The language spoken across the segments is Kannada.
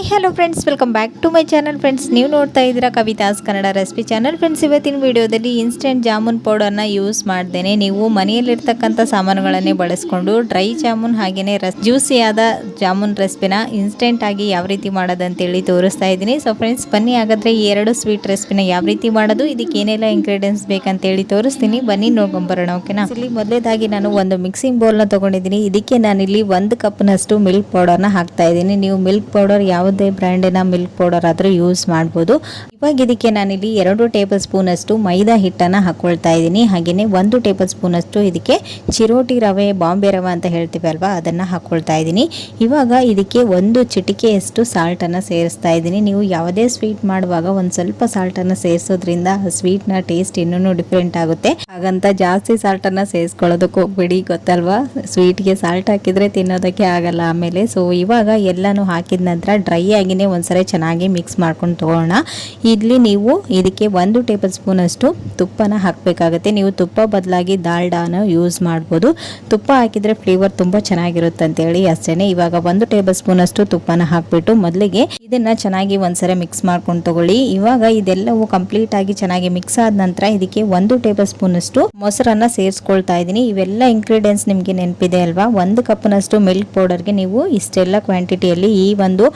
Hi hello friends welcome back to my channel friends ನೀವು ನೋಡ್ತಾ ಇದ್ದೀರಾ Kavitha's Kannada recipe channel friends ಇವತ್ತಿನ ವಿಡಿಯೋದಲ್ಲಿ ಇನ್ಸ್ಟೆಂಟ್ ಜಾಮೂನ್ ಪೌಡರ್ನ ಯೂಸ್ ಮಾಡ್ದೇನೆ. ನೀವು ಮನೆಯಲ್ಲಿರ್ತಕ್ಕಂಥ ಸಾಮಾನುಗಳನ್ನೇ ಬಳಸ್ಕೊಂಡು ಡ್ರೈ ಜಾಮೂನ್ ಹಾಗೆಯೇ ರಸ್ ಜ್ಯೂಸಿಯಾದ ಜಾಮೂನ್ ರೆಸಿಪಿನ ಇನ್ಸ್ಟೆಂಟ್ ಆಗಿ ಯಾವ ರೀತಿ ಮಾಡೋದಂತೇಳಿ ತೋರಿಸ್ತಾ ಇದ್ದೀನಿ. ಸೊ ಫ್ರೆಂಡ್ಸ್ ಬನ್ನಿ ಹಾಗಾದರೆ ಈ ಎರಡು ಸ್ವೀಟ್ ರೆಸಿಪಿನ ಯಾವ ರೀತಿ ಮಾಡೋದು, ಇದಕ್ಕೆ ಏನೆಲ್ಲ ಇಂಗ್ರೀಡಿಯೆಂಟ್ಸ್ ಬೇಕಂತೇಳಿ ತೋರಿಸ್ತೀನಿ. ಬನ್ನಿ ನೋಡ್ಕೊಂಬರೋಣ ಓಕೆನಾ ಇಲ್ಲಿ ಮೊದಲೇದಾಗಿ ನಾನು ಒಂದು ಮಿಕ್ಸಿಂಗ್ ಬೌಲ್ನ ತೊಗೊಂಡಿದ್ದೀನಿ. ಇದಕ್ಕೆ ನಾನಿಲ್ಲಿ ಒಂದು ಕಪ್ನಷ್ಟು ಮಿಲ್ಕ್ ಪೌಡರ್ನ ಹಾಕ್ತಾ ಇದ್ದೀನಿ. ನೀವು ಮಿಲ್ಕ್ ಪೌಡರ್ ಯಾವುದೇ ಬ್ರ್ಯಾಂಡಿನ ಮಿಲ್ಕ್ ಪೌಡರ್ ಆದರೂ ಯೂಸ್ ಮಾಡ್ಬೋದು. ಇವಾಗ ಇದಕ್ಕೆ ನಾನಿಲ್ಲಿ ಎರಡು ಟೇಬಲ್ ಸ್ಪೂನಷ್ಟು ಮೈದಾ ಹಿಟ್ಟನ್ನು ಹಾಕ್ಕೊಳ್ತಾ ಇದ್ದೀನಿ. ಹಾಗೆಯೇ ಒಂದು ಟೇಬಲ್ ಸ್ಪೂನಷ್ಟು ಇದಕ್ಕೆ ಚಿರೋಟಿ ರವೆ, ಬಾಂಬೆ ರವೆ ಅಂತ ಹೇಳ್ತೀವಿ ಅಲ್ವಾ, ಅದನ್ನು ಹಾಕ್ಕೊಳ್ತಾ ಇದ್ದೀನಿ. ಇವಾಗ ಇದಕ್ಕೆ ಒಂದು ಚಿಟಿಕೆಯಷ್ಟು ಸಾಲ್ಟನ್ನು ಸೇರಿಸ್ತಾ ಇದ್ದೀನಿ. ನೀವು ಯಾವುದೇ ಸ್ವೀಟ್ ಮಾಡುವಾಗ ಒಂದು ಸ್ವಲ್ಪ ಸಾಲ್ಟನ್ನು ಸೇರಿಸೋದ್ರಿಂದ ಸ್ವೀಟ್ನ ಟೇಸ್ಟ್ ಇನ್ನೂ ಡಿಫ್ರೆಂಟ್ ಆಗುತ್ತೆ. ಹಾಗಂತ ಜಾಸ್ತಿ ಸಾಲ್ಟನ್ನು ಸೇರಿಸ್ಕೊಳ್ಳೋದಕ್ಕೆ ಹೋಗ್ಬೇಡಿ, ಗೊತ್ತಲ್ವಾ? ಸ್ವೀಟ್ಗೆ ಸಾಲ್ಟ್ ಹಾಕಿದರೆ ತಿನ್ನೋದಕ್ಕೆ ಆಗಲ್ಲ ಆಮೇಲೆ. ಸೊ ಇವಾಗ ಎಲ್ಲನೂ ಹಾಕಿದ ನಂತರ ಡ್ರೈ ಆಗಿನೇ ಒಂದ್ಸರಿ ಚೆನ್ನಾಗಿ ಮಿಕ್ಸ್ ಮಾಡ್ಕೊಂಡು ತೊಗೊಳ್ಳೋಣ. ಇಲ್ಲಿ ನೀವು ಇದಕ್ಕೆ ಒಂದು ಟೇಬಲ್ ಸ್ಪೂನಷ್ಟು ತುಪ್ಪನ ಹಾಕಬೇಕಾಗುತ್ತೆ. ನೀವು ತುಪ್ಪ ಬದಲಾಗಿ ದಾಲ್ಡಾನ ಯೂಸ್ ಮಾಡ್ಬೋದು. ತುಪ್ಪ ಹಾಕಿದರೆ ಫ್ಲೇವರ್ ತುಂಬ ಚೆನ್ನಾಗಿರುತ್ತೆ ಅಂತೇಳಿ ಅಷ್ಟೇ ಇವಾಗ ಒಂದು ಟೇಬಲ್ ಸ್ಪೂನಷ್ಟು ತುಪ್ಪನ ಹಾಕಿಬಿಟ್ಟು ಮೊದಲಿಗೆ ಇದನ್ನು ಚೆನ್ನಾಗಿ ಒಂದ್ಸರಿ ಮಿಕ್ಸ್ ಮಾಡ್ಕೊಂಡು ತಗೊಳ್ಳಿ. ಇವಾಗ ಇದೆಲ್ಲವೂ ಕಂಪ್ಲೀಟ್ ಆಗಿ ಚೆನ್ನಾಗಿ ಮಿಕ್ಸ್ ಆದ ನಂತರ ಇದಕ್ಕೆ ಒಂದು ಟೇಬಲ್ ಸ್ಪೂನಷ್ಟು ಮೊಸರನ್ನು ಸೇರಿಸ್ಕೊಳ್ತಾ ಇದ್ದೀನಿ. ಇವೆಲ್ಲ ಇಂಗ್ರೀಡಿಯೆಂಟ್ಸ್ ನಿಮಗೆ ನೆನಪಿದೆ ಅಲ್ವಾ? ಒಂದು ಕಪ್ನಷ್ಟು ಮಿಲ್ಕ್ ಪೌಡರ್ಗೆ ನೀವು ಇಷ್ಟೆಲ್ಲ ಕ್ವಾಂಟಿಟಿಯಲ್ಲಿ ಈ ಒಂದು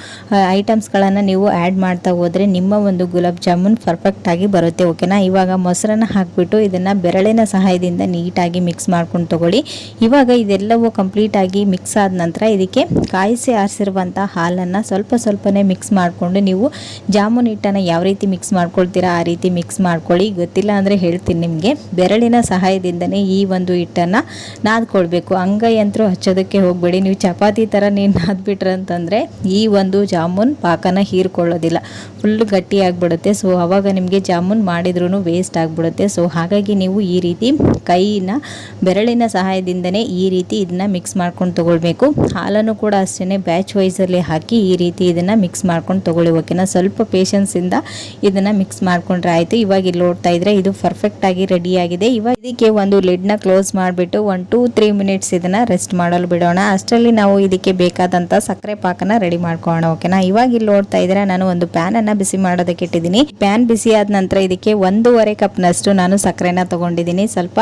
ಐಟಮ್ಸ್ಗಳನ್ನು ನೀವು ಆ್ಯಡ್ ಮಾಡ್ತಾ ಹೋದರೆ ನಿಮ್ಮ ಒಂದು ಗುಲಾಬ್ ಜಾಮೂನ್ ಪರ್ಫೆಕ್ಟಾಗಿ ಬರುತ್ತೆ ಓಕೆನಾ ಇವಾಗ ಮೊಸರನ್ನು ಹಾಕಿಬಿಟ್ಟು ಇದನ್ನು ಬೆರಳಿನ ಸಹಾಯದಿಂದ ನೀಟಾಗಿ ಮಿಕ್ಸ್ ಮಾಡ್ಕೊಂಡು ತಗೊಳ್ಳಿ. ಇವಾಗ ಇದೆಲ್ಲವೂ ಕಂಪ್ಲೀಟಾಗಿ ಮಿಕ್ಸ್ ಆದ ನಂತರ ಇದಕ್ಕೆ ಕಾಯಿಸಿ ಆರಿಸಿರುವಂಥ ಹಾಲನ್ನು ಸ್ವಲ್ಪ ಸ್ವಲ್ಪನೇ ಮಿಕ್ಸ್ ಮಾಡಿಕೊಂಡು ನೀವು ಜಾಮೂನ್ ಹಿಟ್ಟನ್ನು ಯಾವ ರೀತಿ ಮಿಕ್ಸ್ ಮಾಡ್ಕೊಳ್ತೀರಾ, ಆ ರೀತಿ ಮಿಕ್ಸ್ ಮಾಡ್ಕೊಳ್ಳಿ. ಗೊತ್ತಿಲ್ಲ ಅಂದರೆ ಹೇಳ್ತೀನಿ ನಿಮಗೆ. ಬೆರಳಿನ ಸಹಾಯದಿಂದನೇ ಈ ಒಂದು ಹಿಟ್ಟನ್ನು ನಾದ್ಕೊಳ್ಬೇಕು. ಅಂಗೈ ಅಂತರೂ ಹಚ್ಚೋದಕ್ಕೆ ಹೋಗಬೇಡಿ. ನೀವು ಚಪಾತಿ ಥರ ನೀನು ನಾದ್ಬಿಟ್ರೆ ಅಂತಂದರೆ ಈ ಒಂದು ಜಾಮೂನ್ ಪಾಕನ ಹೀರ್ಕೊಳ್ಳೋದಿಲ್ಲ. ಫುಲ್ಲು ಗಟ್ಟಿ ಆಗಿಬಿಡುತ್ತೆ ಸೊ ಅವಾಗ ನಿಮಗೆ ಜಾಮೂನ್ ಮಾಡಿದ್ರೂ ವೇಸ್ಟ್ ಆಗಿಬಿಡುತ್ತೆ. ಸೊ ಹಾಗಾಗಿ ನೀವು ಈ ರೀತಿ ಕೈನ, ಬೆರಳಿನ ಸಹಾಯದಿಂದನೇ ಈ ರೀತಿ ಇದನ್ನ ಮಿಕ್ಸ್ ಮಾಡ್ಕೊಂಡು ತೊಗೊಳ್ಬೇಕು. ಹಾಲನ್ನು ಕೂಡ ಅಷ್ಟೇ ಬ್ಯಾಚ್ ವೈಸಲ್ಲಿ ಹಾಕಿ ಈ ರೀತಿ ಇದನ್ನು ಮಿಕ್ಸ್ ಮಾಡ್ಕೊಂಡು ತೊಗೊಳ್ಳಿ. ಓಕೆನಾ ಸ್ವಲ್ಪ ಪೇಷನ್ಸಿಂದ ಇದನ್ನು ಮಿಕ್ಸ್ ಮಾಡ್ಕೊಂಡ್ರೆ ಆಯಿತು. ಇವಾಗ ಇಲ್ಲಿ ನೋಡ್ತಾ ಇದ್ರೆ ಇದು ಪರ್ಫೆಕ್ಟಾಗಿ ರೆಡಿಯಾಗಿದೆ ಇವಾಗ ಇದಕ್ಕೆ ಒಂದು ಲಿಡ್ನ ಕ್ಲೋಸ್ ಮಾಡಿಬಿಟ್ಟು ಒನ್ ಟೂ ತ್ರೀ ಮಿನಿಟ್ಸ್ ಇದನ್ನು ರೆಸ್ಟ್ ಮಾಡಲು ಬಿಡೋಣ. ಅಷ್ಟರಲ್ಲಿ ನಾವು ಇದಕ್ಕೆ ಬೇಕಾದಂಥ ಸಕ್ಕರೆ ಪಾಕನ ರೆಡಿ ಮಾಡ್ಕೊಳ್ಳೋಣ. ಓಕೆನಾ ಇವಾಗ ಇಲ್ಲಿ ನೋಡ್ತಾ ಇದ್ರೆ ನಾನು ಒಂದು ಪ್ಯಾನ್ ಅನ್ನ ಬಿಸಿ ಮಾಡೋದಕ್ಕೆ ಇಟ್ಟಿದ್ದೀನಿ. ಪ್ಯಾನ್ ಬಿಸಿ ಆದ ನಂತರ ಇದಕ್ಕೆ ಒಂದೂವರೆ ಕಪ್ನಷ್ಟು ನಾನು ಸಕ್ಕರೆನ ತಗೊಂಡಿದ್ದೀನಿ. ಸ್ವಲ್ಪ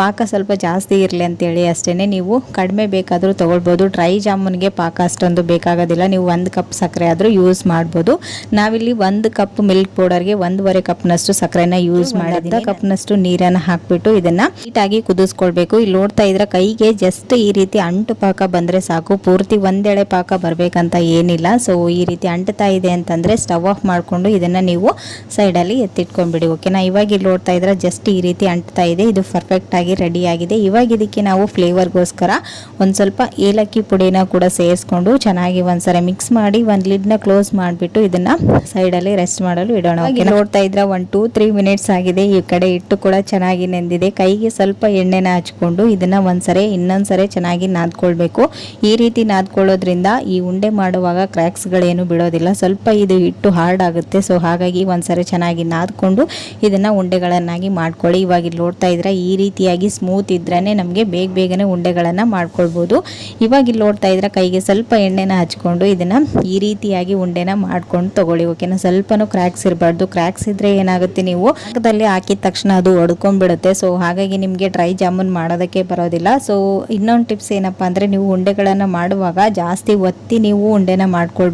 ಪಾಕ ಸ್ವಲ್ಪ ಜಾಸ್ತಿ ಇರಲಿ ಅಂತೇಳಿ ಅಷ್ಟೇ ನೀವು ಕಡಿಮೆ ಬೇಕಾದರೂ ತಗೊಳ್ಬೋದು. ಡ್ರೈ ಜಾಮೂನ್ಗೆ ಪಾಕ ಅಷ್ಟೊಂದು ಬೇಕಾಗೋದಿಲ್ಲ. ನೀವು ಒಂದು ಕಪ್ ಸಕ್ಕರೆ ಆದರೂ ಯೂಸ್ ಮಾಡ್ಬೋದು. ನಾವಿಲ್ಲಿ ಒಂದು ಕಪ್ ಮಿಲ್ಕ್ ಪೌಡರ್ಗೆ ಒಂದೂವರೆ ಕಪ್ನಷ್ಟು ಸಕ್ಕರೆನ ಯೂಸ್ ಮಾಡಿ ಅರ್ಧ ಕಪ್ನಷ್ಟು ನೀರನ್ನು ಹಾಕ್ಬಿಟ್ಟು ಇದನ್ನ ನೀಟಾಗಿ ಕುದಿಸ್ಕೊಳ್ಬೇಕು. ಇಲ್ಲಿ ನೋಡ್ತಾ ಇದ್ರೆ ಕೈಗೆ ಜಸ್ಟ್ ಈ ರೀತಿ ಅಂಟು ಪಾಕ ಬಂದ್ರೆ ಸಾಕು. ಪೂರ್ತಿ ಒಂದೆಳೆ ಪಾಕ ಬರಬೇಕಂತ ಏನಿಲ್ಲ. ಸೊ ಈ ರೀತಿ ಅಂಟ್ತಾ ಇದೆ ಅಂತಂದರೆ ಸ್ಟವ್ ಆಫ್ ಮಾಡಿಕೊಂಡು ಇದನ್ನ ನೀವು ಸೈಡಲ್ಲಿ ಎತ್ತಿಟ್ಕೊಂಡ್ಬಿಡಿ ಓಕೆನಾ ಇವಾಗ ಇಲ್ಲಿ ನೋಡ್ತಾ ಇದ್ರೆ ಜಸ್ಟ್ ಈ ರೀತಿ ಅಂಟ್ತಾ ಇದೆ, ಇದು ಪರ್ಫೆಕ್ಟ್ ಆಗಿ ರೆಡಿ ಆಗಿದೆ. ಇವಾಗ ಇದಕ್ಕೆ ನಾವು ಫ್ಲೇವರ್ಗೋಸ್ಕರ ಒಂದು ಸ್ವಲ್ಪ ಏಲಕ್ಕಿ ಪುಡಿನ ಕೂಡ ಸೇರಿಸ್ಕೊಂಡು ಚೆನ್ನಾಗಿ ಒಂದ್ಸಲ ಮಿಕ್ಸ್ ಮಾಡಿ ಒಂದು ಲಿಡ್ನ ಕ್ಲೋಸ್ ಮಾಡಿಬಿಟ್ಟು ಇದನ್ನ ಸೈಡಲ್ಲಿ ರೆಸ್ಟ್ ಮಾಡಲು ಇಡೋಣ ನೋಡ್ತಾ ಇದ್ರೆ ಒನ್ ಟೂ ತ್ರೀ ಮಿನಿಟ್ಸ್ ಆಗಿದೆ, ಈ ಕಡೆ ಇಟ್ಟು ಕೂಡ ಚೆನ್ನಾಗಿ ನೆಂದಿದೆ. ಕೈಗೆ ಸ್ವಲ್ಪ ಎಣ್ಣೆನ ಹಚ್ಕೊಂಡು ಇದನ್ನ ಒಂದ್ಸರಿ ಇನ್ನೊಂದ್ಸರಿ ಚೆನ್ನಾಗಿ ನಾದ್ಕೊಳ್ಬೇಕು. ಈ ರೀತಿ ನಾದ್ಕೊಳ್ಳೋದ್ರಿಂದ ಈ ಉಂಡೆ ಮಾಡುವಾಗ ಕ್ರ್ಯಾಕ್ಸ್ಗಳೇನು ಬಿಡೋದಿಲ್ಲ. ಸ್ವಲ್ಪ ಇದು ಇಟ್ಟು ಹಾರ್ಡ್ ಆಗುತ್ತೆ. ಸೊ ಹಾಗಾಗಿ ಒಂದ್ಸರಿ ಚೆನ್ನಾಗಿ ನಾದ್ಕೊಂಡು ಇದನ್ನ ಉಂಡೆಗಳನ್ನಾಗಿ ಮಾಡ್ಕೊಳ್ಳಿ. ಇವಾಗ ಇಲ್ಲಿ ನೋಡ್ತಾ ಇದ್ರೆ ಈ ರೀತಿಯಾಗಿ ಸ್ಮೂತ್ ಇದ್ರೇ ನಮಗೆ ಬೇಗ ಬೇಗನೆ ಉಂಡೆಗಳನ್ನು ಮಾಡ್ಕೊಳ್ಬೋದು. ಇವಾಗ ಇಲ್ಲಿ ನೋಡ್ತಾ ಇದ್ರೆ ಕೈಗೆ ಸ್ವಲ್ಪ ಎಣ್ಣೆನ ಹಚ್ಕೊಂಡು ಇದನ್ನ ಈ ರೀತಿಯಾಗಿ ಉಂಡೆನ ಮಾಡ್ಕೊಂಡು ತಗೊಳ್ಳಿ. ಓಕೆನಾ ಸ್ವಲ್ಪನೂ ಕ್ರ್ಯಾಕ್ಸ್ ಇರಬಾರ್ದು. ಕ್ರ್ಯಾಕ್ಸ್ ಇದ್ರೆ ಏನಾಗುತ್ತೆ ನೀವು? ಪಾಕದಲ್ಲಿ ಹಾಕಿದ ತಕ್ಷಣ ಅದು ಒಡ್ಕೊಂಡ್ಬಿಡುತ್ತೆ. ಸೊ ಹಾಗಾಗಿ ನಿಮಗೆ ಡ್ರೈ ಜಾಮೂನ್ ಮಾಡೋದಕ್ಕೆ ಬರೋದಿಲ್ಲ. ಸೊ ಇನ್ನೊಂದು ಟಿಪ್ಸ್ ಏನಪ್ಪ ಅಂದರೆ ನೀವು ಉಂಡೆಗಳನ್ನು ಮಾಡುವಾಗ ಜಾಸ್ತಿ ಒತ್ತಿ ನೀವು ಉಂಡೆನ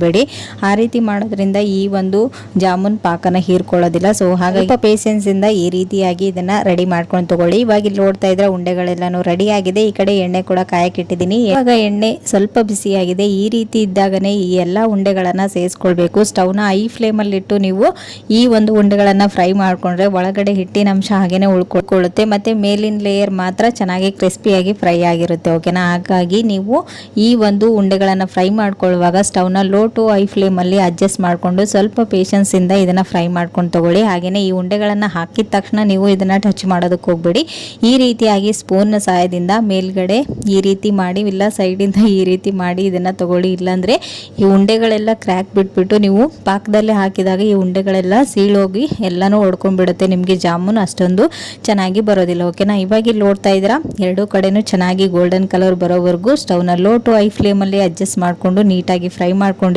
ಮಾಡ್ಕೊಳ್ಬೇಡಿ ಆ ರೀತಿ ಮಾಡೋದ್ರಿಂದ ಈ ಒಂದು ಜಾಮೂನ್ ಪಾಕನ ಹೀರ್ಕೊಳ್ಳೋದಿಲ್ಲ. ಸೊ ಹಾಗಾಗಿ ಪೇಷನ್ಸ್ ಇಂದ ಈ ರೀತಿಯಾಗಿ ಇದನ್ನ ರೆಡಿ ಮಾಡ್ಕೊಂಡು ತಗೊಳ್ಳಿ. ಇವಾಗ ಇಲ್ಲಿ ನೋಡ್ತಾ ಇದ್ರೆ ಉಂಡೆಗಳೆಲ್ಲಾನು ರೆಡಿ ಆಗಿದೆ. ಈ ಕಡೆ ಎಣ್ಣೆ ಕೂಡ ಕಾಯಕ್ಕಿಟ್ಟಿದ್ದೀನಿ ಇವಾಗ ಎಣ್ಣೆ ಸ್ವಲ್ಪ ಬಿಸಿಯಾಗಿದೆ ಈ ರೀತಿ ಇದ್ದಾಗನೇ ಈ ಎಲ್ಲ ಉಂಡೆಗಳನ್ನ ಸೇರಿಸ್ಕೊಳ್ಬೇಕು. ಸ್ಟವ್ನ ಐ ಫ್ಲೇಮಲ್ಲಿ ಇಟ್ಟು ನೀವು ಈ ಒಂದು ಉಂಡೆಗಳನ್ನ ಫ್ರೈ ಮಾಡ್ಕೊಂಡ್ರೆ ಒಳಗಡೆ ಹಿಟ್ಟಿನ ಅಂಶ ಹಾಗೇನೆ ಉಳ್ಕೊಳ್ಕೊಳ್ಳುತ್ತೆ ಮತ್ತೆ ಮೇಲಿನ ಲೇಯರ್ ಮಾತ್ರ ಚೆನ್ನಾಗಿ ಕ್ರಿಸ್ಪಿಯಾಗಿ ಫ್ರೈ ಆಗಿರುತ್ತೆ. ಓಕೆನಾ ಹಾಗಾಗಿ ನೀವು ಈ ಒಂದು ಉಂಡೆಗಳನ್ನ ಫ್ರೈ ಮಾಡ್ಕೊಳ್ಳುವಾಗ ಸ್ಟವ್ನ ಲೋ ಟು ಐ ಫ್ಲೇಮಲ್ಲಿ ಅಡ್ಜಸ್ಟ್ ಮಾಡಿಕೊಂಡು ಸ್ವಲ್ಪ ಪೇಷನ್ಸಿಂದ ಇದನ್ನು ಫ್ರೈ ಮಾಡ್ಕೊಂಡು ತಗೊಳ್ಳಿ. ಹಾಗೆಯೇ ಈ ಉಂಡೆಗಳನ್ನು ಹಾಕಿದ ತಕ್ಷಣ ನೀವು ಇದನ್ನು ಟಚ್ ಮಾಡೋದಕ್ಕೆ ಹೋಗ್ಬೇಡಿ. ಈ ರೀತಿಯಾಗಿ ಸ್ಪೂನ್ನ ಸಹಾಯದಿಂದ ಮೇಲ್ಗಡೆ ಈ ರೀತಿ ಮಾಡಿ, ಇಲ್ಲ ಸೈಡಿಂದ ಈ ರೀತಿ ಮಾಡಿ ಇದನ್ನು ತಗೊಳ್ಳಿ. ಇಲ್ಲಾಂದರೆ ಈ ಉಂಡೆಗಳೆಲ್ಲ ಕ್ರ್ಯಾಕ್ ಬಿಟ್ಬಿಟ್ಟು ನೀವು ಪಾಕದಲ್ಲಿ ಹಾಕಿದಾಗ ಈ ಉಂಡೆಗಳೆಲ್ಲ ಸೀಳೋಗಿ ಎಲ್ಲನೂ ಹೊಡ್ಕೊಂಡ್ಬಿಡುತ್ತೆ ನಿಮಗೆ ಜಾಮೂನು ಅಷ್ಟೊಂದು ಚೆನ್ನಾಗಿ ಬರೋದಿಲ್ಲ. ಓಕೆನಾ ಇವಾಗ ಇಲ್ಲಿ ನೋಡ್ತಾ ಇದ್ದೀರಾ? ಎರಡೂ ಕಡೆನೂ ಚೆನ್ನಾಗಿ ಗೋಲ್ಡನ್ ಕಲರ್ ಬರೋವರೆಗೂ ಸ್ಟವ್ನ ಲೋ ಟು ಐ ಫ್ಲೇಮಲ್ಲಿ ಅಡ್ಜಸ್ಟ್ ಮಾಡಿಕೊಂಡು ನೀಟಾಗಿ ಫ್ರೈ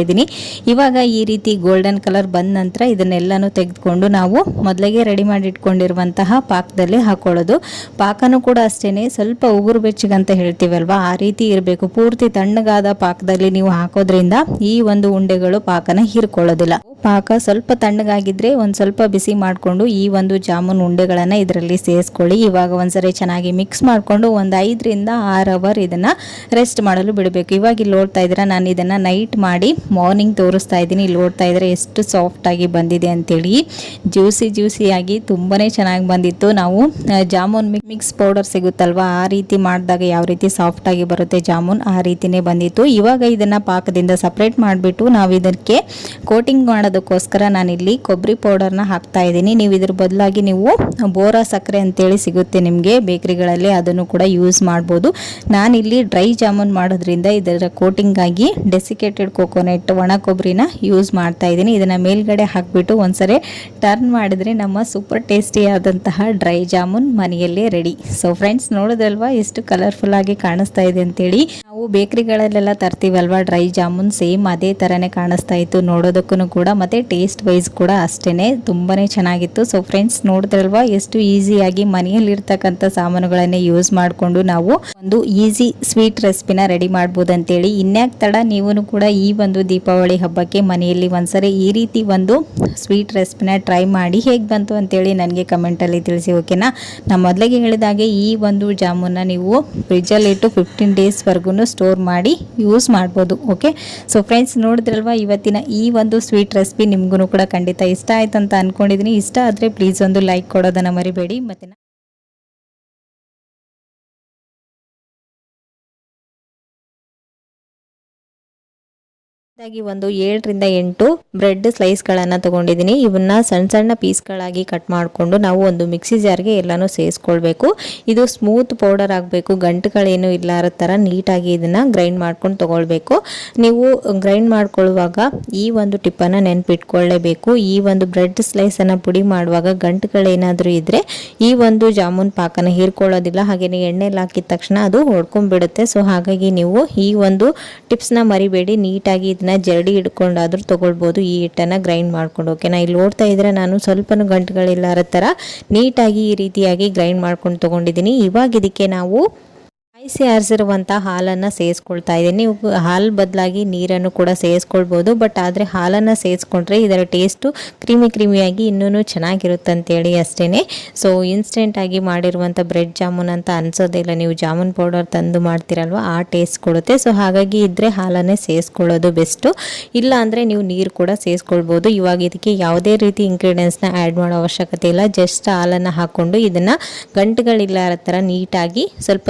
ಮಾಡ್ಕೊಂಡಿದ್ದೀನಿ ಇವಾಗ ಈ ರೀತಿ ಗೋಲ್ಡನ್ ಕಲರ್ ಬಂದ ನಂತರ ಇದನ್ನೆಲ್ಲನೂ ತೆಗೆದುಕೊಂಡು ನಾವು ಮೊದಲಿಗೆ ರೆಡಿ ಮಾಡಿ ಇಟ್ಕೊಂಡಿರುವಂತಹ ಪಾಕದಲ್ಲಿ ಹಾಕೊಳ್ಳೋದು. ಪಾಕನೂ ಕೂಡ ಅಷ್ಟೇ ಸ್ವಲ್ಪ ಉಗುರು ಬೆಚ್ಚಗಂತ ಹೇಳ್ತೀವಲ್ವಾ? ಆ ರೀತಿ ಇರಬೇಕು. ಪೂರ್ತಿ ತಣ್ಣಗಾದ ಪಾಕದಲ್ಲಿ ನೀವು ಹಾಕೋದ್ರಿಂದ ಈ ಒಂದು ಉಂಡೆಗಳು ಪಾಕನ ಹೀರ್ಕೊಳ್ಳೋದಿಲ್ಲ. ಪಾಕ ಸ್ವಲ್ಪ ತಣ್ಣಗಾಗಿದ್ರೆ ಒಂದು ಸ್ವಲ್ಪ ಬಿಸಿ ಮಾಡಿಕೊಂಡು ಈ ಒಂದು ಜಾಮೂನ್ ಉಂಡೆಗಳನ್ನು ಇದರಲ್ಲಿ ಸೇರಿಸ್ಕೊಳ್ಳಿ. ಇವಾಗ ಒಂದ್ಸರಿ ಚೆನ್ನಾಗಿ ಮಿಕ್ಸ್ ಮಾಡಿಕೊಂಡು ಒಂದು ಐದರಿಂದ ಆರು ಅವರ್ ಇದನ್ನು ರೆಸ್ಟ್ ಮಾಡಲು ಬಿಡಬೇಕು. ಇವಾಗ ಇಲ್ಲಿ ನೋಡ್ತಾ ಇದ್ದೀರಾ, ನಾನು ಇದನ್ನು ನೈಟ್ ಮಾಡಿ ಮಾರ್ನಿಂಗ್ ತೋರಿಸ್ತಾ ಇದ್ದೀನಿ. ಇಲ್ಲಿ ನೋಡ್ತಾ ಇದ್ರೆ ಎಷ್ಟು ಸಾಫ್ಟಾಗಿ ಬಂದಿದೆ ಅಂತೇಳಿ. ಜ್ಯೂಸಿ ಜ್ಯೂಸಿಯಾಗಿ ತುಂಬಾ ಚೆನ್ನಾಗಿ ಬಂದಿತ್ತು. ನಾವು ಜಾಮೂನ್ ಮಿಕ್ಸ್ ಪೌಡರ್ ಸಿಗುತ್ತಲ್ವಾ, ಆ ರೀತಿ ಮಾಡಿದಾಗ ಯಾವ ರೀತಿ ಸಾಫ್ಟಾಗಿ ಬರುತ್ತೆ ಜಾಮೂನ್, ಆ ರೀತಿನೇ ಬಂದಿತ್ತು. ಇವಾಗ ಇದನ್ನು ಪಾಕದಿಂದ ಸಪ್ರೇಟ್ ಮಾಡಿಬಿಟ್ಟು ನಾವು ಇದಕ್ಕೆ ಕೋಟಿಂಗ್ ಮಾಡೋದಕ್ಕೋಸ್ಕರ ನಾನಿಲ್ಲಿ ಕೊಬ್ಬರಿ ಪೌಡರ್ನ ಹಾಕ್ತಾ ಇದ್ದೀನಿ. ನೀವು ಇದ್ರ ಬದಲಾಗಿ ನೀವು ಬೋರಾ ಸಕ್ಕರೆ ಅಂತೇಳಿ ಸಿಗುತ್ತೆ ನಿಮಗೆ ಬೇಕ್ರಿಗಳಲ್ಲಿ, ಅದನ್ನು ಕೂಡ ಯೂಸ್ ಮಾಡ್ಬೋದು. ನಾನಿಲ್ಲಿ ಡ್ರೈ ಜಾಮೂನ್ ಮಾಡೋದ್ರಿಂದ ಇದರ ಕೋಟಿಂಗ್ ಆಗಿ ಡೆಸಿಕೇಟೆಡ್ ಕೋಕೋನಟ್ ಒಣ ಕೊಬ್ಬರಿನ ಯೂಸ್ ಮಾಡ್ತಾ ಇದ್ದೀನಿ. ಇದನ್ನು ಮೇಲ್ಗಡೆ ಹಾಕಿಬಿಟ್ಟು ಒಂದ್ಸರಿ ಟರ್ನ್ ಮಾಡಿದ್ರೆ ನಮ್ಮ ಸೂಪರ್ ಟೇಸ್ಟಿಯಾದಂತಹ ಡ್ರೈ ಜಾಮೂನ್ ಮನೆಯಲ್ಲೇ ರೆಡಿ. ಸೊ ಫ್ರೆಂಡ್ಸ್ ನೋಡೋದಲ್ವಾ ಎಷ್ಟು ಕಲರ್ಫುಲ್ ಆಗಿ ಕಾಣಿಸ್ತಾ ಇದೆ ಅಂತೇಳಿ? ನಾವು ಬೇಕ್ರಿಗಳಲ್ಲೆಲ್ಲ ತರ್ತೀವಲ್ವಾ? ಡ್ರೈ ಜಾಮೂನ್ ಸೇಮ್ ಅದೇ ಥರನೇ ಕಾಣಿಸ್ತಾ ಇತ್ತು. ನೋಡೋದಕ್ಕೂ ಕೂಡ ಮತ್ತು ಟೇಸ್ಟ್ ವೈಸ್ ಕೂಡ ಅಷ್ಟೇ ತುಂಬಾ ಚೆನ್ನಾಗಿತ್ತು. ಸೊ ಫ್ರೆಂಡ್ಸ್ ನೋಡಿದ್ರಲ್ವಾ? ಎಷ್ಟು ಈಸಿಯಾಗಿ ಮನೆಯಲ್ಲಿರ್ತಕ್ಕಂಥ ಸಾಮಾನುಗಳನ್ನೇ ಯೂಸ್ ಮಾಡಿಕೊಂಡು ನಾವು ಒಂದು ಈಸಿ ಸ್ವೀಟ್ ರೆಸಿಪಿನ ರೆಡಿ ಮಾಡ್ಬೋದು ಅಂತೇಳಿ ಇನ್ಯಾಕ್ ತಡ ನೀವು ಕೂಡ ಈ ಒಂದು ದೀಪಾವಳಿ ಹಬ್ಬಕ್ಕೆ ಮನೆಯಲ್ಲಿ ಒಂದ್ಸರಿ ಈ ರೀತಿ ಒಂದು ಸ್ವೀಟ್ ರೆಸಿಪಿನ ಟ್ರೈ ಮಾಡಿ ಹೇಗೆ ಬಂತು ಅಂತೇಳಿ ನನಗೆ ಕಮೆಂಟಲ್ಲಿ ತಿಳಿಸಿ ಓಕೆನಾ ನಾನು ಮೊದಲಿಗೆ ಹೇಳಿದಾಗೆ ಈ ಒಂದು ಜಾಮೂನ ನೀವು ಫ್ರಿಜ್ಜಲ್ಲಿಟ್ಟು ಫಿಫ್ಟೀನ್ ಡೇಸ್ವರೆಗೂ ಸ್ಟೋರ್ ಮಾಡಿ ಯೂಸ್ ಮಾಡ್ಬೋದು ಓಕೆ ಸೊ ಫ್ರೆಂಡ್ಸ್ ನೋಡಿದ್ರಲ್ವ, ಇವತ್ತಿನ ಈ ಒಂದು ಸ್ವೀಟ್ ರೆಸಿಪಿ ನಿಮಗೂ ಕೂಡ ಖಂಡಿತ ಇಷ್ಟ ಆಯ್ತು ಅಂತ ಅಂದ್ಕೊಂಡಿದ್ದೀನಿ ಇಷ್ಟ ಆದರೆ ಪ್ಲೀಸ್ ಒಂದು ಲೈಕ್ ಕೊಡೋದನ್ನು ಮರಿಬೇಡಿ. ಮತ್ತು ಇದಾಗಿ ಒಂದು ಏಳರಿಂದ ಎಂಟು ಬ್ರೆಡ್ ಸ್ಲೈಸ್ಗಳನ್ನು ತಗೊಂಡಿದ್ದೀನಿ. ಇವನ್ನ ಸಣ್ಣ ಸಣ್ಣ ಪೀಸ್ಗಳಾಗಿ ಕಟ್ ಮಾಡಿಕೊಂಡು ನಾವು ಒಂದು ಮಿಕ್ಸಿ ಜಾರ್ಗೆ ಎಲ್ಲನೂ ಸೇರಿಸ್ಕೊಳ್ಬೇಕು. ಇದು ಸ್ಮೂತ್ ಪೌಡರ್ ಆಗಬೇಕು. ಗಂಟುಗಳೇನು ಇಲ್ಲಾರ ಥರ ನೀಟಾಗಿ ಇದನ್ನು ಗ್ರೈಂಡ್ ಮಾಡ್ಕೊಂಡು ತಗೊಳ್ಬೇಕು. ನೀವು ಗ್ರೈಂಡ್ ಮಾಡ್ಕೊಳ್ಳುವಾಗ ಈ ಒಂದು ಟಿಪ್ಪನ್ನು ನೆನಪಿಟ್ಕೊಳ್ಳೇಬೇಕು. ಈ ಒಂದು ಬ್ರೆಡ್ ಸ್ಲೈಸನ್ನು ಪುಡಿ ಮಾಡುವಾಗ ಗಂಟುಗಳೇನಾದರೂ ಇದ್ದರೆ ಈ ಒಂದು ಜಾಮೂನ್ ಪಾಕನ ಹೀರ್ಕೊಳ್ಳೋದಿಲ್ಲ. ಹಾಗೆಯೇ ಎಣ್ಣೆಲಿ ಹಾಕಿದ ತಕ್ಷಣ ಅದು ಹೊಡ್ಕೊಂಡ್ಬಿಡುತ್ತೆ. ಸೊ ಹಾಗಾಗಿ ನೀವು ಈ ಒಂದು ಟಿಪ್ಸ್ನ ಮರಿಬೇಡಿ. ನೀಟಾಗಿ ಇದನ್ನ ಜರಡಿ ಹಿಡ್ಕೊಂಡಾದ್ರೂ ತಗೊಳ್ಬೋದು. ಈ ಹಿಟ್ಟನ್ನು ಗ್ರೈಂಡ್ ಮಾಡ್ಕೊಂಡು ಓಕೆನಾ ಇಲ್ಲಿ ನೋಡ್ತಾ ಇದ್ರೆ ನಾನು ಸ್ವಲ್ಪನೂ ಗಂಟುಗಳಿಲ್ಲಾರ ಥರ ನೀಟಾಗಿ ಈ ರೀತಿಯಾಗಿ ಗ್ರೈಂಡ್ ಮಾಡ್ಕೊಂಡು ತೊಗೊಂಡಿದ್ದೀನಿ. ಇವಾಗ ಇದಕ್ಕೆ ನಾವು ಕಾಯಿಸಿ ಆರಿಸಿರುವಂಥ ಹಾಲನ್ನು ಸೇರಿಸ್ಕೊಳ್ತಾ ಇದ್ದೀನಿ ನೀವು ಹಾಲು ಬದಲಾಗಿ ನೀರನ್ನು ಕೂಡ ಸೇರಿಸ್ಕೊಳ್ಬೋದು, ಬಟ್ ಆದರೆ ಹಾಲನ್ನು ಸೇರಿಸ್ಕೊಂಡ್ರೆ ಇದರ ಟೇಸ್ಟು ಕ್ರೀಮಿ ಕ್ರೀಮಿಯಾಗಿ ಇನ್ನೂ ಚೆನ್ನಾಗಿರುತ್ತೆ ಅಂತೇಳಿ ಅಷ್ಟೇ ಸೊ ಇನ್ಸ್ಟೆಂಟಾಗಿ ಮಾಡಿರುವಂಥ ಬ್ರೆಡ್ ಜಾಮೂನ್ ಅಂತ ಅನ್ಸೋದಿಲ್ಲ ನೀವು ಜಾಮೂನ್ ಪೌಡರ್ ತಂದು ಮಾಡ್ತೀರಲ್ವ, ಆ ಟೇಸ್ಟ್ ಕೊಡುತ್ತೆ. ಸೊ ಹಾಗಾಗಿ ಇದ್ದರೆ ಹಾಲನ್ನೇ ಸೇರಿಸ್ಕೊಳ್ಳೋದು ಬೆಸ್ಟು ಇಲ್ಲ ಅಂದರೆ ನೀವು ನೀರು ಕೂಡ ಸೇರಿಸ್ಕೊಳ್ಬೋದು. ಇವಾಗ ಇದಕ್ಕೆ ಯಾವುದೇ ರೀತಿ ಇಂಗ್ರೀಡಿಯೆಂಟ್ಸ್ನ ಆ್ಯಡ್ ಮಾಡೋ ಅವಶ್ಯಕತೆ ಇಲ್ಲ. ಜಸ್ಟ್ ಹಾಲನ್ನು ಹಾಕ್ಕೊಂಡು ಇದನ್ನು ಗಂಟುಗಳಿಲ್ಲ ಥರ ನೀಟಾಗಿ ಸ್ವಲ್ಪ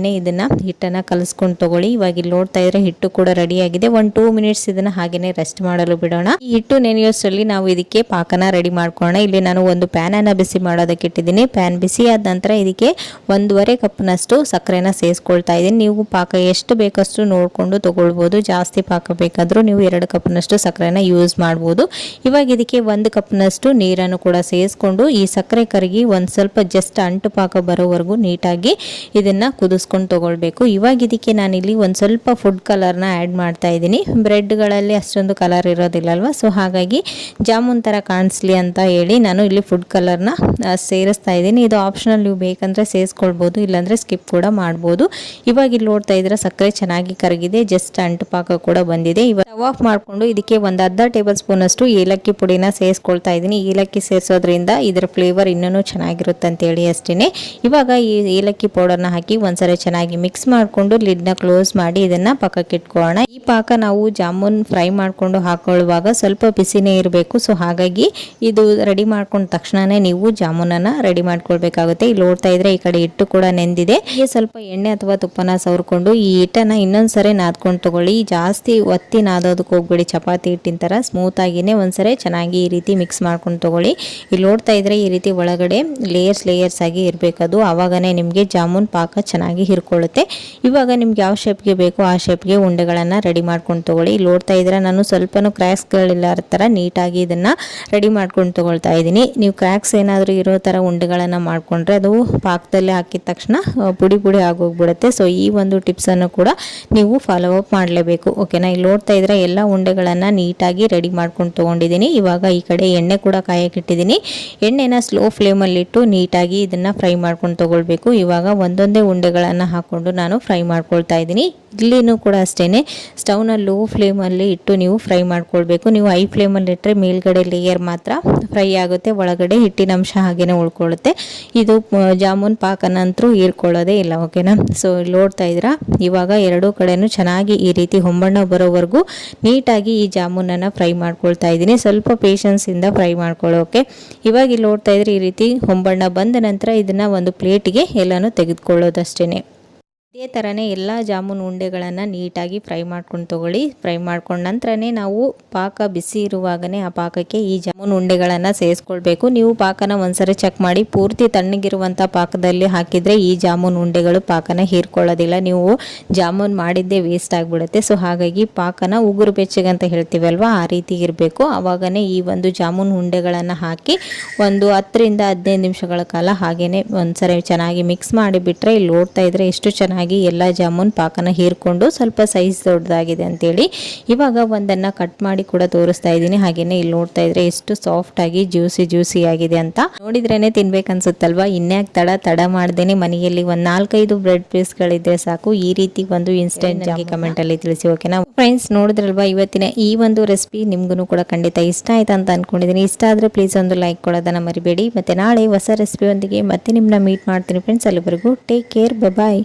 ಸ್ಮೂತಾಗಿಯೇ ಇದನ್ನು ಹಿಟ್ಟನ್ನು ಕಲಿಸ್ಕೊಂಡು ತಗೊಳ್ಳಿ. ಇವಾಗ ಇಲ್ಲಿ ನೋಡ್ತಾ ಇದ್ರೆ ಹಿಟ್ಟು ಕೂಡ ರೆಡಿ ಆಗಿದೆ ಒಂದು ಟೂ ಮಿನಿಟ್ಸ್ ಇದನ್ನು ಹಾಗೇನೆ ರೆಸ್ಟ್ ಮಾಡಲು ಬಿಡೋಣ. ಈ ಹಿಟ್ಟು ನೆನೆಯೋಷ್ಟರಲ್ಲಿ ನಾವು ಇದಕ್ಕೆ ಪಾಕನ ರೆಡಿ ಮಾಡ್ಕೊಳ್ಳೋಣ. ಇಲ್ಲಿ ನಾನು ಒಂದು ಪ್ಯಾನನ್ನು ಬಿಸಿ ಮಾಡೋದಕ್ಕೆ ಇಟ್ಟಿದ್ದೀನಿ. ಪ್ಯಾನ್ ಬಿಸಿ ಆದ ನಂತರ ಇದಕ್ಕೆ ಒಂದೂವರೆ ಕಪ್ನಷ್ಟು ಸಕ್ಕರೆನ ಸೇರಿಸ್ಕೊಳ್ತಾ ಇದ್ದೀನಿ. ನೀವು ಪಾಕ ಎಷ್ಟು ಬೇಕಷ್ಟು ನೋಡಿಕೊಂಡು ತಗೊಳ್ಬೋದು. ಜಾಸ್ತಿ ಪಾಕ ಬೇಕಾದರೂ ನೀವು ಎರಡು ಕಪ್ನಷ್ಟು ಸಕ್ಕರೆನ ಯೂಸ್ ಮಾಡ್ಬೋದು. ಇವಾಗ ಇದಕ್ಕೆ ಒಂದು ಕಪ್ನಷ್ಟು ನೀರನ್ನು ಕೂಡ ಸೇರಿಸ್ಕೊಂಡು ಈ ಸಕ್ಕರೆ ಕರಗಿ ಒಂದು ಸ್ವಲ್ಪ ಜಸ್ಟ್ ಅಂಟು ಪಾಕ ಬರೋವರೆಗೂ ನೀಟಾಗಿ ಇದನ್ನು ಕುದಿಸ್ಕೊಂಡು ತಗೊಳ್ಬೇಕು. ಇವಾಗ ಇದಕ್ಕೆ ನಾನಿಲ್ಲಿ ಒಂದು ಸ್ವಲ್ಪ ಫುಡ್ ಕಲರ್ನ ಆ್ಯಡ್ ಮಾಡ್ತಾ ಇದ್ದೀನಿ. ಬ್ರೆಡ್ಗಳಲ್ಲಿ ಅಷ್ಟೊಂದು ಕಲರ್ ಇರೋದಿಲ್ಲ ಅಲ್ವಾ ಸೊ ಹಾಗಾಗಿ ಜಾಮೂನ್ ಥರ ಕಾಣಿಸ್ಲಿ ಅಂತ ಹೇಳಿ ನಾನು ಇಲ್ಲಿ ಫುಡ್ ಕಲರ್ನ ಸೇರಿಸ್ತಾ ಇದ್ದೀನಿ. ಇದು ಆಪ್ಷನಲ್ ನೀವು ಬೇಕಂದರೆ ಸೇರಿಸ್ಕೊಳ್ಬೋದು, ಇಲ್ಲಾಂದರೆ ಸ್ಕಿಪ್ ಕೂಡ ಮಾಡ್ಬೋದು. ಇವಾಗ ಇಲ್ಲಿ ನೋಡ್ತಾ ಇದ್ರೆ ಸಕ್ಕರೆ ಚೆನ್ನಾಗಿ ಕರಗಿದೆ. ಜಸ್ಟ್ ಅಂಟು ಪಾಕ ಕೂಡ ಬಂದಿದೆ. ಇವಾಗ ಆಫ್ ಮಾಡಿಕೊಂಡು ಇದಕ್ಕೆ ಒಂದು ಅರ್ಧ ಟೇಬಲ್ ಸ್ಪೂನ್ ಅಷ್ಟು ಏಲಕ್ಕಿ ಪುಡಿನ ಸೇರಿಸ್ಕೊಳ್ತಾ ಇದ್ದೀನಿ. ಏಲಕ್ಕಿ ಸೇರಿಸೋದ್ರಿಂದ ಇದರ ಫ್ಲೇವರ್ ಇನ್ನೂ ಚೆನ್ನಾಗಿರುತ್ತೆ ಅಂತೇಳಿ ಅಷ್ಟೇ ಇವಾಗ ಈ ಏಲಕ್ಕಿ ಪೌಡರ್ನ ಹಾಕಿ ಒಂದ್ಸರಿ ಚೆನ್ನಾಗಿ ಮಿಕ್ಸ್ ಮಾಡಿಕೊಂಡು ಲಿಡ್ನ ಕ್ಲೋಸ್ ಮಾಡಿ ಇದನ್ನು ಪಕ್ಕಕ್ಕೆ ಇಟ್ಕೊಳ್ಳೋಣ. ಈ ಪಾಕ ನಾವು ಜಾಮೂನ್ ಫ್ರೈ ಮಾಡಿಕೊಂಡು ಹಾಕೊಳ್ಳುವಾಗ ಸ್ವಲ್ಪ ಬಿಸಿನೇ ಇರಬೇಕು. ಸೊ ಹಾಗಾಗಿ ಇದು ರೆಡಿ ಮಾಡ್ಕೊಂಡ ತಕ್ಷಣನೇ ನೀವು ಜಾಮೂನನ್ನು ರೆಡಿ ಮಾಡ್ಕೊಳ್ಬೇಕಾಗುತ್ತೆ. ಇಲ್ಲಿ ನೋಡ್ತಾ ಇದ್ರೆ ಈ ಕಡೆ ಹಿಟ್ಟು ಕೂಡ ನೆಂದಿದೆ. ಈಗ ಸ್ವಲ್ಪ ಎಣ್ಣೆ ಅಥವಾ ತುಪ್ಪನ ಸವರ್ಕೊಂಡು ಈ ಹಿಟ್ಟನ್ನು ಇನ್ನೊಂದ್ಸರಿ ನಾದ್ಕೊಂಡು ತಗೊಳ್ಳಿ. ಜಾಸ್ತಿ ಒತ್ತಿ ನಾದೋದಕ್ಕೆ ಹೋಗ್ಬಿಡಿ. ಚಪಾತಿ ಹಿಟ್ಟಿನ ಥರ ಸ್ಮೂತ್ ಆಗಿನೇ ಒಂದ್ಸರಿ ಚೆನ್ನಾಗಿ ಈ ರೀತಿ ಮಿಕ್ಸ್ ಮಾಡ್ಕೊಂಡು ತಗೊಳ್ಳಿ. ಇಲ್ಲಿ ನೋಡ್ತಾ ಇದ್ರೆ ಈ ರೀತಿ ಒಳಗಡೆ ಲೇಯರ್ಸ್ ಲೇಯರ್ಸ್ ಆಗಿ ಇರಬೇಕದು. ಆವಾಗನೇ ನಿಮಗೆ ಜಾಮೂನ್ ಪಾಕ ಚೆನ್ನಾಗಿ ಚೆನ್ನಾಗಿ ಹಿರ್ಕೊಳ್ಳುತ್ತೆ. ಇವಾಗ ನಿಮ್ಗೆ ಯಾವ ಶೇಪ್ಗೆ ಬೇಕೋ ಆ ಶೇಪ್ಗೆ ಉಂಡೆಗಳನ್ನು ರೆಡಿ ಮಾಡ್ಕೊಂಡು ತೊಗೊಳ್ಳಿ. ಇಲ್ಲಿ ನೋಡ್ತಾ ಇದ್ರೆ ನಾನು ಸ್ವಲ್ಪನೂ ಕ್ರ್ಯಾಕ್ಸ್ಗಳಿಲ್ಲಾರ ಥರ ನೀಟಾಗಿ ಇದನ್ನು ರೆಡಿ ಮಾಡ್ಕೊಂಡು ತೊಗೊಳ್ತಾ ಇದ್ದೀನಿ. ನೀವು ಕ್ರ್ಯಾಕ್ಸ್ ಏನಾದರೂ ಇರೋ ಥರ ಉಂಡೆಗಳನ್ನು ಮಾಡಿಕೊಂಡ್ರೆ ಅದು ಪಾಕದಲ್ಲೇ ಹಾಕಿದ ತಕ್ಷಣ ಪುಡಿ ಪುಡಿ ಆಗೋಗ್ಬಿಡುತ್ತೆ. ಸೊ ಈ ಒಂದು ಟಿಪ್ಸನ್ನು ಕೂಡ ನೀವು ಫಾಲೋ ಅಪ್ ಮಾಡಲೇಬೇಕು. ಓಕೆನಾ ಇಲ್ಲಿ ನೋಡ್ತಾ ಇದ್ರೆ ಎಲ್ಲ ಉಂಡೆಗಳನ್ನು ನೀಟಾಗಿ ರೆಡಿ ಮಾಡ್ಕೊಂಡು ತೊಗೊಂಡಿದ್ದೀನಿ. ಇವಾಗ ಈ ಕಡೆ ಎಣ್ಣೆ ಕೂಡ ಕಾಯಕ್ಕಿಟ್ಟಿದ್ದೀನಿ ಎಣ್ಣೆನ ಸ್ಲೋ ಫ್ಲೇಮಲ್ಲಿಟ್ಟು ನೀಟಾಗಿ ಇದನ್ನು ಫ್ರೈ ಮಾಡ್ಕೊಂಡು ತೊಗೊಳ್ಬೇಕು. ಇವಾಗ ಒಂದೊಂದೇ ಉಂಡೆಗಳನ್ನು ಹಾಕ್ಕೊಂಡು ನಾನು ಫ್ರೈ ಮಾಡ್ಕೊಳ್ತಾ ಇದ್ದೀನಿ. ಇಲ್ಲಿನೂ ಕೂಡ ಅಷ್ಟೇ ಸ್ಟವ್ನ ಲೋ ಫ್ಲೇಮಲ್ಲಿ ಇಟ್ಟು ನೀವು ಫ್ರೈ ಮಾಡ್ಕೊಳ್ಬೇಕು. ನೀವು ಹೈ ಫ್ಲೇಮಲ್ಲಿ ಇಟ್ಟರೆ ಮೇಲ್ಗಡೆ ಲೇಯರ್ ಮಾತ್ರ ಫ್ರೈ ಆಗುತ್ತೆ. ಒಳಗಡೆ ಹಿಟ್ಟಿನ ಅಂಶ ಹಾಗೇನೆ ಉಳ್ಕೊಳ್ಳುತ್ತೆ. ಇದು ಜಾಮೂನ್ ಪಾಕನಂತರೂ ಹೀರ್ಕೊಳ್ಳೋದೇ ಇಲ್ಲ ಓಕೆನಾ ಸೊ ನೋಡ್ತಾ ಇದ್ದೀರಾ? ಇವಾಗ ಎರಡೂ ಕಡೆನೂ ಚೆನ್ನಾಗಿ ಈ ರೀತಿ ಹೊಂಬಣ್ಣ ಬರೋವರೆಗೂ ನೀಟಾಗಿ ಈ ಜಾಮೂನನ್ನು ಫ್ರೈ ಮಾಡ್ಕೊಳ್ತಾ ಇದ್ದೀನಿ. ಸ್ವಲ್ಪ ಪೇಷನ್ಸಿಂದ ಫ್ರೈ ಮಾಡ್ಕೊಳ್ಳೋಕೆ ಇವಾಗ ಇಲ್ಲಿ ನೋಡ್ತಾ ಇದ್ರೆ ಈ ರೀತಿ ಹೊಂಬಣ್ಣ ಬಂದ ನಂತರ ಇದನ್ನು ಒಂದು ಪ್ಲೇಟಿಗೆ ಎಲ್ಲನೂ ತೆಗೆದುಕೊಳ್ಳೋದಷ್ಟೇ ಇದೇ ಥರನೇ ಎಲ್ಲ ಜಾಮೂನ್ ಉಂಡೆಗಳನ್ನು ನೀಟಾಗಿ ಫ್ರೈ ಮಾಡ್ಕೊಂಡು ತೊಗೊಳ್ಳಿ. ಫ್ರೈ ಮಾಡ್ಕೊಂಡ ನಂತರನೇ ನಾವು ಪಾಕ ಬಿಸಿ ಇರುವಾಗನೇ ಆ ಪಾಕಕ್ಕೆ ಈ ಜಾಮೂನ್ ಉಂಡೆಗಳನ್ನು ಸೇರಿಸ್ಕೊಳ್ಬೇಕು. ನೀವು ಪಾಕನ ಒಂದ್ಸರಿ ಚೆಕ್ ಮಾಡಿ, ಪೂರ್ತಿ ತಣ್ಣಗಿರುವಂಥ ಪಾಕದಲ್ಲಿ ಹಾಕಿದರೆ ಈ ಜಾಮೂನ್ ಉಂಡೆಗಳು ಪಾಕನ ಹೀರ್ಕೊಳ್ಳೋದಿಲ್ಲ. ನೀವು ಜಾಮೂನ್ ಮಾಡಿದ್ದೇ ವೇಸ್ಟ್ ಆಗಿಬಿಡುತ್ತೆ. ಸೊ ಹಾಗಾಗಿ ಪಾಕನ ಉಗುರು ಬೆಚ್ಚಗೆ ಅಂತ ಹೇಳ್ತೀವಲ್ವ, ಆ ರೀತಿ ಇರಬೇಕು. ಆವಾಗನೇ ಈ ಒಂದು ಜಾಮೂನ್ ಉಂಡೆಗಳನ್ನು ಹಾಕಿ ಒಂದು ಹತ್ತರಿಂದ ಹದಿನೈದು ನಿಮಿಷಗಳ ಕಾಲ ಹಾಗೆಯೇ ಒಂದ್ಸರಿ ಚೆನ್ನಾಗಿ ಮಿಕ್ಸ್ ಮಾಡಿಬಿಟ್ರೆ ಇಲ್ಲಿ ನೋಡ್ತಾ ಇದ್ರೆ ಎಷ್ಟು ಚೆನ್ನಾಗಿ ಎಲ್ಲ ಜಾಮೂನ್ ಪಾಕನ ಹೀರ್ಕೊಂಡು ಸ್ವಲ್ಪ ಸೈಜ್ ದೊಡ್ಡದಾಗಿದೆ ಅಂತೇಳಿ ಇವಾಗ ಒಂದನ್ನು ಕಟ್ ಮಾಡಿ ಕೂಡ ತೋರಿಸ್ತಾ ಇದ್ದೀನಿ. ಹಾಗೆಯೇ ಇಲ್ಲಿ ನೋಡ್ತಾ ಇದ್ರೆ ಎಷ್ಟು ಸಾಫ್ಟ್ ಆಗಿ ಜ್ಯೂಸಿ ಜ್ಯೂಸಿ ಆಗಿದೆ ಅಂತ. ನೋಡಿದ್ರೇನೆ ತಿನ್ಬೇಕನ್ಸುತ್ತಲ್ವಾ? ಇನ್ಯಾಕ್ ತಡ ತಡ ಮಾಡ್ದೇನೆ ಮನೆಯಲ್ಲಿ ಒಂದು ನಾಲ್ಕೈದು ಬ್ರೆಡ್ ಪೀಸ್ಗಳಿದ್ರೆ ಸಾಕು. ಈ ರೀತಿ ಒಂದು ಇನ್ಸ್ಟೆಂಟ್ ನನಗೆ ಕಮೆಂಟ್ ಅಲ್ಲಿ ತಿಳಿಸಿ ಓಕೆನಾ ಫ್ರೆಂಡ್ಸ್ ನೋಡಿದ್ರಲ್ವಾ ಇವತ್ತಿನ ಈ ಒಂದು ರೆಸಿಪಿ ನಿಮ್ಗೂ ಕೂಡ ಖಂಡಿತ ಇಷ್ಟ ಆಯ್ತು ಅಂತ ಅನ್ಕೊಂಡಿದೀನಿ. ಇಷ್ಟ ಆದರೆ ಪ್ಲೀಸ್ ಒಂದು ಲೈಕ್ ಕೊಡೋದನ್ನ ಮರಿಬೇಡಿ. ಮತ್ತೆ ನಾಳೆ ಹೊಸ ರೆಸಿಪಿಯೊಂದಿಗೆ ಮತ್ತೆ ನಿಮ್ಮನ್ನ ಮೀಟ್ ಮಾಡ್ತೀನಿ ಫ್ರೆಂಡ್ಸ್ ಅಲ್ಲಿವರೆಗೂ ಟೇಕ್ ಕೇರ್ ಬಾಯ್